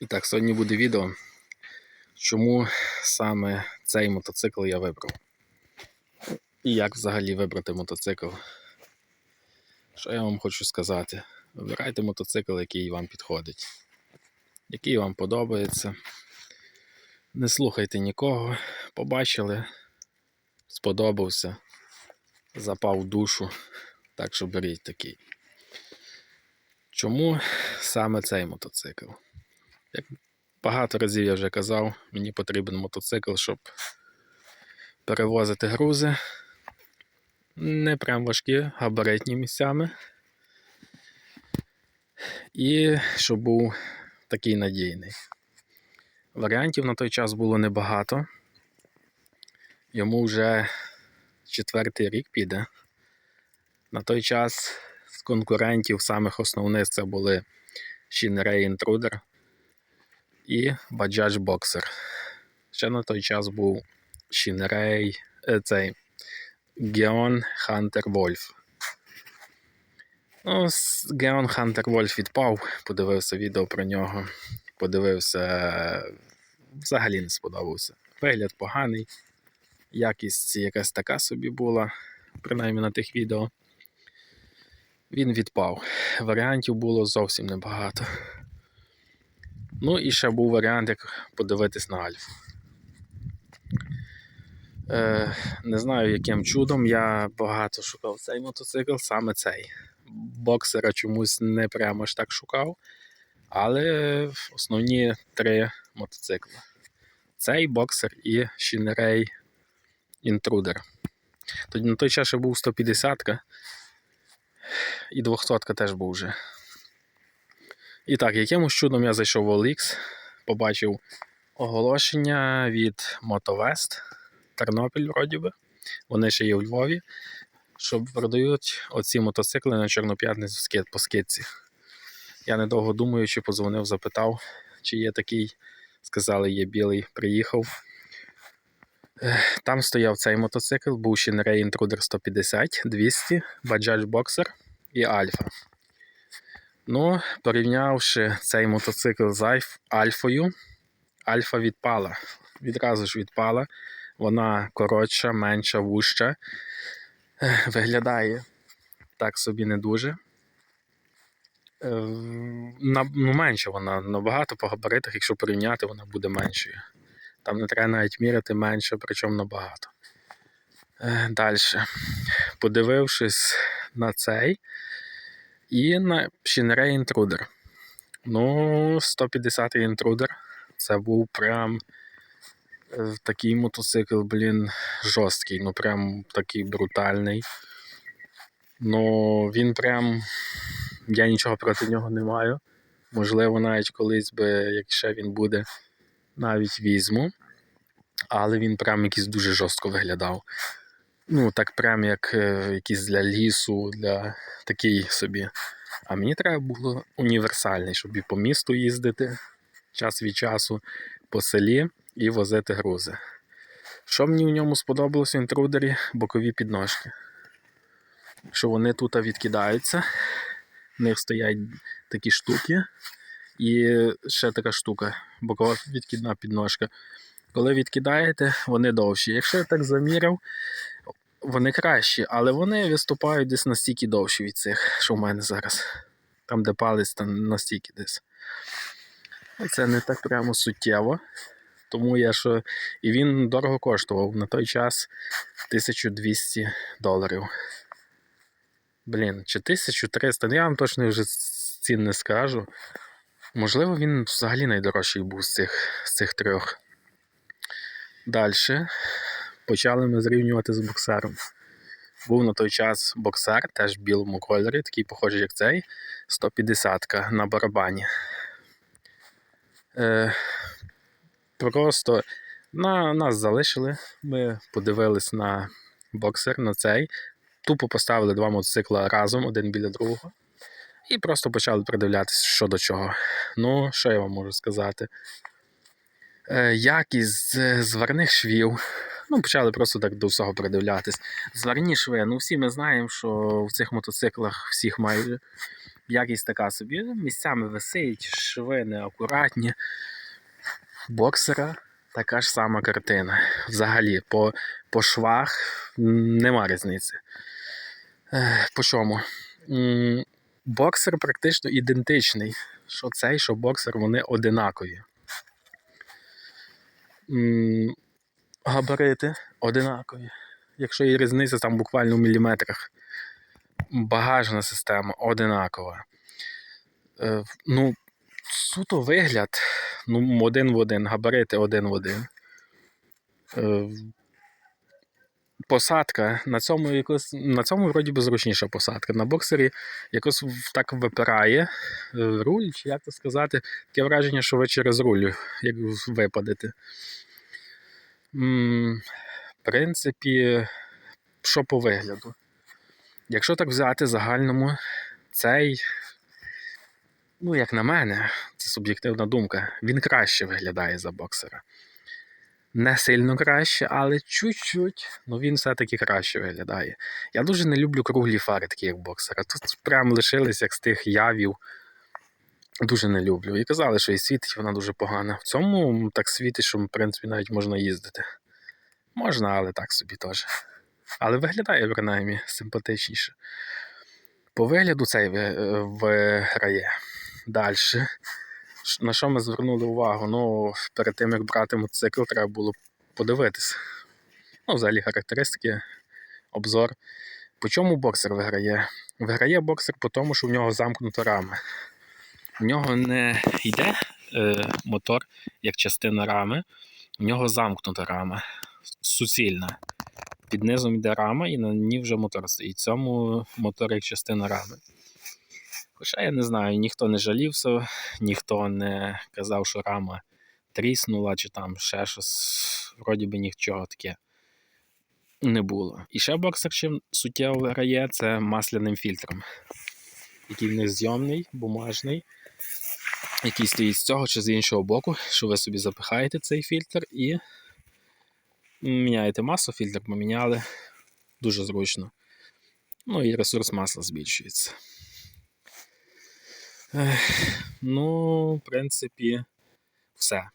І так, сьогодні буде відео, чому саме цей мотоцикл я вибрав. І як взагалі вибрати мотоцикл. Що я вам хочу сказати? Вибирайте мотоцикл, який вам підходить, який вам подобається. Не слухайте нікого, побачили, сподобався, запав душу, так що беріть такий. Чому саме цей мотоцикл? Як багато разів я вже казав, мені потрібен мотоцикл, щоб перевозити грузи. Не прям важкі, габаритні місцями. І щоб був такий надійний. Варіантів на той час було небагато. Йому вже четвертий рік піде. На той час з конкурентів самих основних це були Shinrei Intruder і Bajaj Boxer. Ще на той час був Shinrei, е, цей Geon Hunter Wolf. Ну, Geon Hunter Wolf відпав, подивився відео про нього. Подивився, взагалі не сподобався. Вигляд поганий, якість якась така собі була, принаймні на тих відео. Він відпав. Варіантів було зовсім небагато. Ну і ще був варіант, як подивитись на Альфу. Е, не знаю, яким чудом я багато шукав цей мотоцикл, саме цей. Боксера чомусь не прямо ж так шукав. Але основні три мотоцикли. Цей боксер і Shinrei Intruder. Тоді на той час ще був 150 ка і 200 ка теж був вже. І так, якимось чудом я зайшов в OLX, побачив оголошення від MotoWest, Тернопіль, вроді би. Вони ще є у Львові, що продають оці мотоцикли на Чорноп'ятницю по скидці. Я недовго думаючи, позвонив, запитав, чи є такий. Сказали, є білий, приїхав. Там стояв цей мотоцикл, був Shinrei Intruder 150, 200, Bajaj Boxer і Alpha. Ну, порівнявши цей мотоцикл з Альфою, Альфа відпала. Відразу ж відпала. Вона коротша, менша, вужча. Виглядає так собі не дуже. Е, ну, менша вона набагато по габаритах, якщо порівняти, вона буде меншою. Там не треба навіть міряти менше, причому набагато. Е, Далі. Подивившись на цей і на Shinrei Intruder. Ну, 150 Intruder. Це був прям е, такий мотоцикл, блін, жорсткий, ну прям такий брутальний. Ну, він прям. Я нічого проти нього не маю. Можливо, навіть колись би, якщо він буде, навіть візьму. Але він прям якийсь дуже жорстко виглядав. Ну, так прям як е, якийсь для лісу, для такий собі. А мені треба було універсальний, щоб і по місту їздити час від часу, по селі і возити грузи. Що мені в ньому сподобалось в інтрудері? Бокові підножки. Що вони тут відкидаються, в них стоять такі штуки. І ще така штука, бокова відкидна підножка. Коли відкидаєте, вони довші. Якщо я так заміряв, вони кращі, але вони виступають десь настільки довші від цих, що в мене зараз. Там, де палець, там настільки десь. Це не так прямо суттєво. Тому я що. І він дорого коштував на той час 1200 доларів. Блін, чи 1300, ну я вам точно вже цін не скажу. Можливо, він взагалі найдорожчий був з цих, з цих трьох. Далі почали ми зрівнювати з боксером. Був на той час боксер, теж в білому кольорі, такий похожий, як цей, 150-ка на барабані. Е, просто на, нас залишили. Ми подивились на боксер, на цей. Тупо поставили два мотоцикла разом, один біля другого. І просто почали придивлятися, що до чого. Ну, що я вам можу сказати? Е, якість зварних швів. Ну, почали просто так до всього придивлятись. Зварні шви. Ну, всі ми знаємо, що в цих мотоциклах всіх майже Якість така собі, місцями висить, шви неакуратні. Боксера така ж сама картина. Взагалі, по, по швах нема різниці. По чому? Боксер практично ідентичний. Що цей, що боксер, вони одинакові. Габарити одинакові. Якщо є різниця там буквально в міліметрах. Багажна система одинакова. Е, ну, суто вигляд, ну, один в один, габарити один в один. Е, посадка на цьому якось на цьому вроді би зручніша посадка. На боксері якось так випирає е, руль, чи як то сказати, таке враження, що ви через руль як випадете. В принципі, що по вигляду? Якщо так взяти загальному, цей, ну, як на мене, це суб'єктивна думка, він краще виглядає за боксера. Не сильно краще, але чуть-чуть, ну він все-таки краще виглядає. Я дуже не люблю круглі фари, такі як боксера. Тут прям лишились як з тих явів. Дуже не люблю. І казали, що і світить вона дуже погана. В цьому так світить, що в принципі навіть можна їздити. Можна, але так собі теж. Але виглядає принаймні симпатичніше. По вигляду цей е, виграє. Далі. На що ми звернули увагу? Ну, перед тим як брати мотоцикл, треба було подивитися. Ну, взагалі характеристики, обзор. По чому боксер виграє? Виграє боксер по тому, що в нього замкнута рама. В нього не йде е, мотор як частина рами, в нього замкнута рама, суцільна. Під низом йде рама, і на ній вже мотор стоїть. Цьому мотор як частина рами. Хоча я не знаю, ніхто не жалівся, ніхто не казав, що рама тріснула чи там ще щось. Вроді би нічого таке не було. І ще боксер чим суттєво виграє, це масляним фільтром, який в них зйомний, бумажний, який стоїть з цього чи з іншого боку, що ви собі запихаєте цей фільтр і міняєте масло, фільтр поміняли. Дуже зручно. Ну і ресурс масла збільшується. Ну, в принципі, все.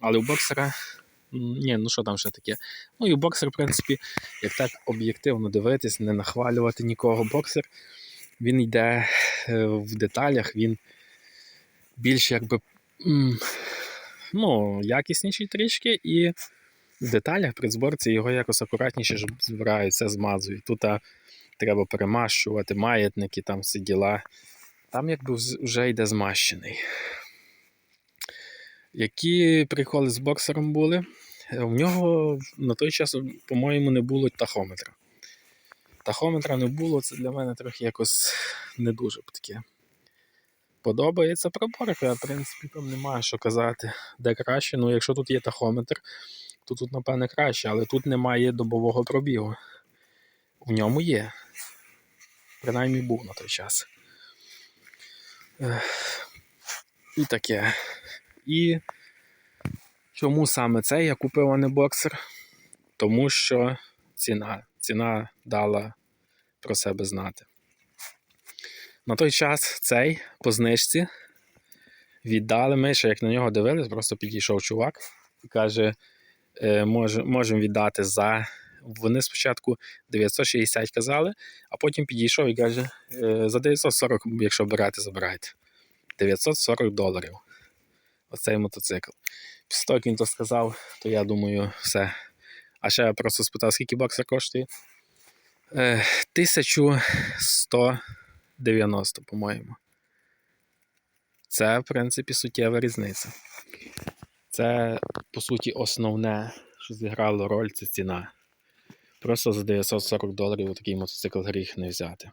Але у боксера. Ні, ну що там ще таке? Ну і боксер, в принципі, як так об'єктивно дивитись, не нахвалювати нікого. Боксер, він йде е, в деталях, він більш якби ну, якісніший трішки, і в деталях при зборці його якось акуратніше ж збирають, все змазують. Тут а, треба перемащувати маятники, там всі діла. Там якби вже йде змащений. Які приколи з боксером були? Е, У нього на той час, по-моєму, не було тахометра. Тахометра не було, це для мене трохи якось не дуже таке. Подобається приборка, в принципі, там немає що казати, де краще. Ну, якщо тут є тахометр, то тут, напевне, краще, але тут немає добового пробігу. В ньому є. Принаймні був на той час. І таке. І чому саме це я купив, а не боксер? Тому що ціна. Ціна дала про себе знати. На той час цей по знижці віддали ми ще, як на нього дивились, просто підійшов чувак і каже, «Е, можемо віддати за. Вони спочатку 960 казали, а потім підійшов і каже, «Е, за 940, якщо берете, забирайте. 940 доларів. Оцей мотоцикл. Після того, як він то сказав, то я думаю, все. А ще я просто спитав, скільки бакса коштує? Е, 1100. 90, по-моєму. Це, в принципі, суттєва різниця. Це, по суті, основне, що зіграло роль, це ціна. Просто за 940 доларів такий мотоцикл гріх не взяти.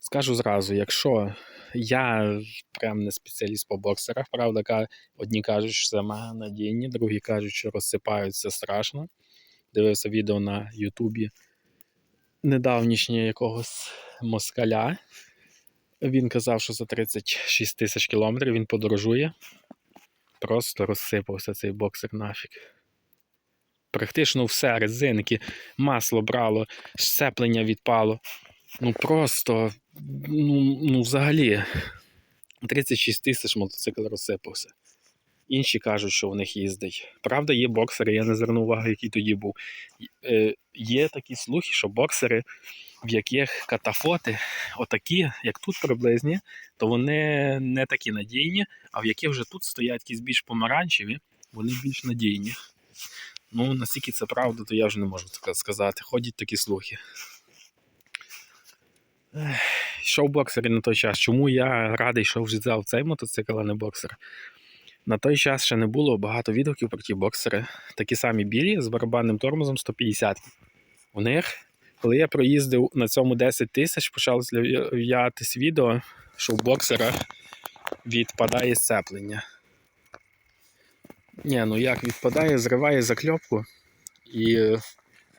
Скажу зразу, якщо я прям не спеціаліст по боксерах, правда, одні кажуть, що це мега надійні, другі кажуть, що розсипаються страшно. Дивився відео на Ютубі недавнішнє якогось москаля. Він казав, що за 36 тисяч кілометрів він подорожує. Просто розсипався цей боксер нафіг. Практично все, резинки, масло брало, сцеплення відпало. Ну просто, ну, ну взагалі, 36 тисяч мотоцикл розсипався. Інші кажуть, що в них їздить. Правда, є боксери, я не звернув уваги, який тоді був. Е, є такі слухи, що боксери, в яких катафоти, отакі, як тут приблизні, то вони не такі надійні, а в яких вже тут стоять якісь більш помаранчеві, вони більш надійні. Ну, наскільки це правда, то я вже не можу сказати. Ходять такі слухи. Ех, Йшов боксер на той час. Чому я радий, що взяв цей мотоцикл, а не боксер? На той час ще не було багато відгуків про ті боксери. Такі самі білі з барабанним тормозом 150. У них, коли я проїздив на цьому 10 тисяч, почало з'являтися відео, що в боксера відпадає сцеплення. Ні, ну як відпадає, зриває закльопку і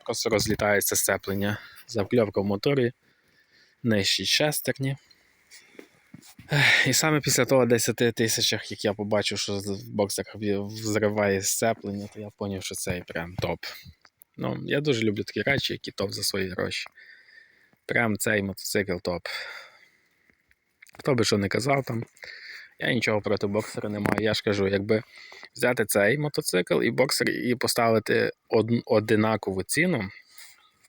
просто розлітається сцеплення. Закльопка в моторі, нижчі шестерні. І саме після того 10 тисячах, як я побачив, що в боксах взриває сцеплення, то я зрозумів, що це прям топ. Ну, я дуже люблю такі речі, які топ за свої гроші. Прям цей мотоцикл топ. Хто би що не казав там, я нічого проти боксера не маю. Я ж кажу, якби взяти цей мотоцикл і боксер і поставити од... одинакову ціну,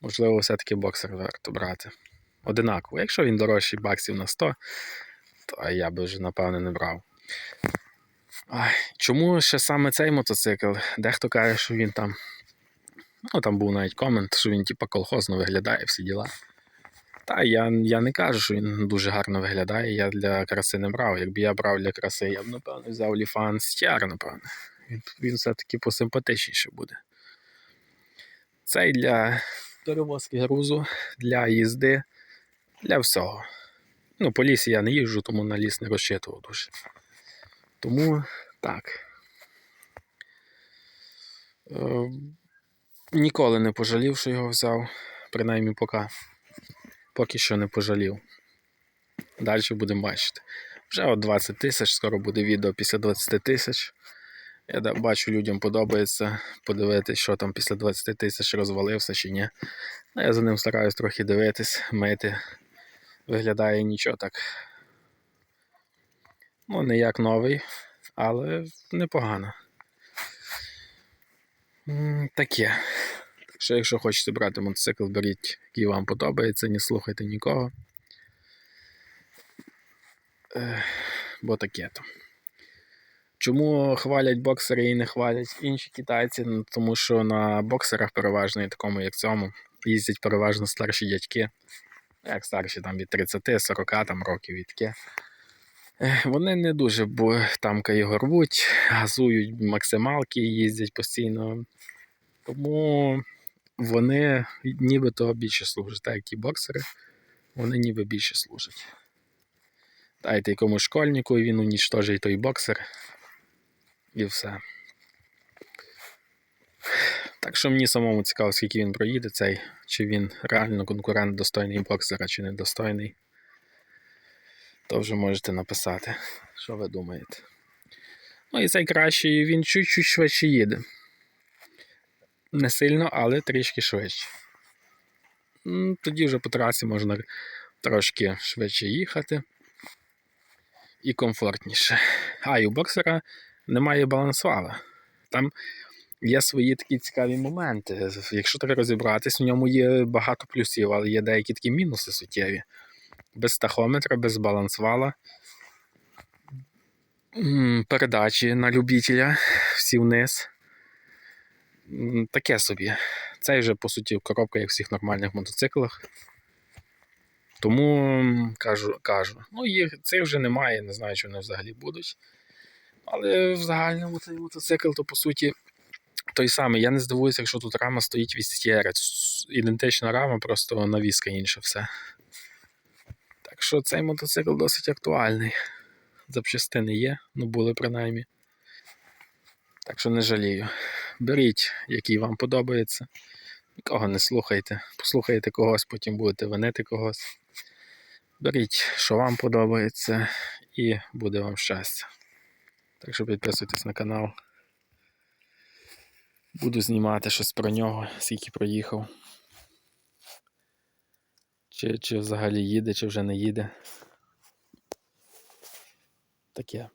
можливо, все-таки боксер варто брати. Одинаково. Якщо він дорожчий баксів на 100, то я би вже, напевне, не брав. Чому ще саме цей мотоцикл? Дехто каже, що він там. Ну, там був навіть комент, що він типа колхозно виглядає всі діла. Та я я не кажу, що він дуже гарно виглядає. Я для краси не брав. Якби я брав для краси, я б, напевно, взяв Ліфан CTR, напевно. Він, він все-таки посимпатичніше буде. Цей для перевозки грузу, для їзди, для всього. Ну, по лісі я не їжджу, тому на ліс не розчитував дуже. Тому так. Е, ніколи не пожалів, що його взяв, принаймні поки. Поки що не пожалів. Далі будемо бачити. Вже от 20 тисяч, скоро буде відео після 20 тисяч. Я бачу, людям подобається подивитися, що там після 20 тисяч розвалився чи ні. А я за ним стараюсь трохи дивитись, мити. Виглядає нічого так. Ну, не як новий, але непогано. Таке. Так що, якщо хочете брати мотоцикл, беріть, який вам подобається, не слухайте нікого. Бо таке то. Чому хвалять боксери і не хвалять інші китайці? Ну, Тому що на боксерах переважно, і такому як цьому, їздять переважно старші дядьки. Як старші там від 30-40 там, років і таке. Вони не дуже бо там його рвуть, газують максималки, їздять постійно. Тому вони нібито більше служать, так як і боксери, вони ніби більше служать. Дайте якомусь школьнику, і він унічтожить той боксер. І все. Так що мені самому цікаво, скільки він проїде цей, чи він реально конкурент достойний боксера, чи недостойний. То вже можете написати, що ви думаєте. Ну і цей кращий, він чуть-чуть швидше їде. Не сильно, але трішки швидше. Тоді вже по трасі можна трошки швидше їхати і комфортніше. А і у боксера немає балансвала. Там є свої такі цікаві моменти. Якщо так розібратись, в ньому є багато плюсів, але є деякі такі мінуси суттєві. Без тахометра, без балансвала. Передачі на любителя всі вниз. Таке собі. Це вже, по суті, коробка, як в всіх нормальних мотоциклах. Тому кажу, кажу. ну їх цих вже немає, не знаю, чи вони взагалі будуть. Але в загальному цей мотоцикл, то по суті той самий. Я не здивуюся, якщо тут рама стоїть Sierra. Ідентична рама, просто навіска інша все. Так що цей мотоцикл досить актуальний. Запчастини є, ну були принаймні. Так що не жалію. Беріть, який вам подобається. Нікого не слухайте. Послухайте когось, потім будете винити когось. Беріть, що вам подобається, і буде вам щастя. Так що підписуйтесь на канал. Буду знімати щось про нього, скільки проїхав. Чи, чи взагалі їде, чи вже не їде. Таке.